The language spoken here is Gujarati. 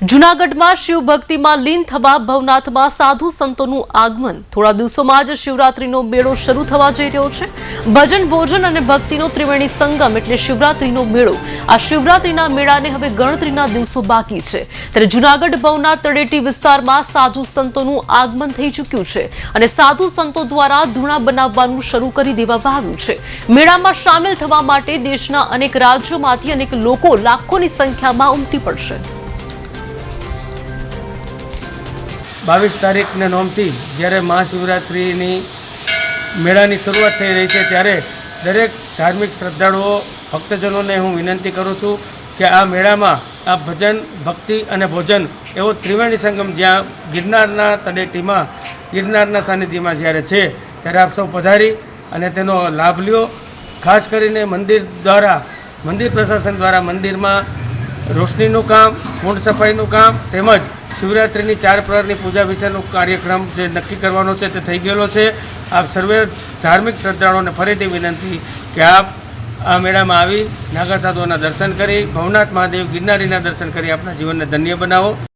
જૂનાગઢમાં શિવ ભક્તિમાં લીન થવા ભવનાથમાં સાધુ સંતોનું આગમન. થોડા દિવસોમાં જ શિવરાત્રીનો મેળો શરૂ થવા જઈ રહ્યો છે. ભજન, ભોજન અને ભક્તિનો ત્રિવેણી સંગમ એટલે શિવરાત્રીનો મેળો. આ શિવરાત્રીના મેળાને હવે ગણતરીના દિવસો બાકી છે. ત્યારે જૂનાગઢ ભવનાથ તળેટી વિસ્તારમાં સાધુ સંતોનું આગમન થઈ ચૂક્યું છે અને સાધુ સંતો દ્વારા ધૂણા બનાવવાનું શરૂ કરી દેવામાં આવ્યું છે. મેળામાં સામેલ થવા માટે દેશના અનેક રાજ્યોમાંથી અનેક લોકો લાખોની સંખ્યામાં ઉમટી પડશે. બાવીસ તારીખને નોમથી જ્યારે મહાશિવરાત્રિની મેળાની શરૂઆત થઈ રહી છે, ત્યારે દરેક ધાર્મિક શ્રદ્ધાળુઓ, ભક્તજનોને હું વિનંતી કરું છું કે આ મેળામાં આ ભજન, ભક્તિ અને ભોજન એવો ત્રિવેણી સંગમ જ્યાં ગિરનારના તળેટીમાં, ગિરનારના સાનિધ્યમાં જ્યારે છે, ત્યારે આપ સૌ પધારી અને તેનો લાભ લ્યો. ખાસ કરીને મંદિર દ્વારા, મંદિર પ્રશાસન દ્વારા મંદિરમાં રોશનીનું કામ, કુંડ સફાઈનું કામ તેમજ શિવરાત્રિની ચાર પ્રહરની પૂજા વિશેનો કાર્યક્રમ જે નક્કી કરવાનો છે તે થઈ ગયેલો છે. આપ સર્વે ધાર્મિક શ્રદ્ધાળુઓને ફરીથી વિનંતી કે આપ આ મેળામાં આવી નાગા સાધુઓના દર્શન કરી, ભવનાથ મહાદેવ ગિરનારીના દર્શન કરી આપણા જીવનને ધન્ય બનાવો.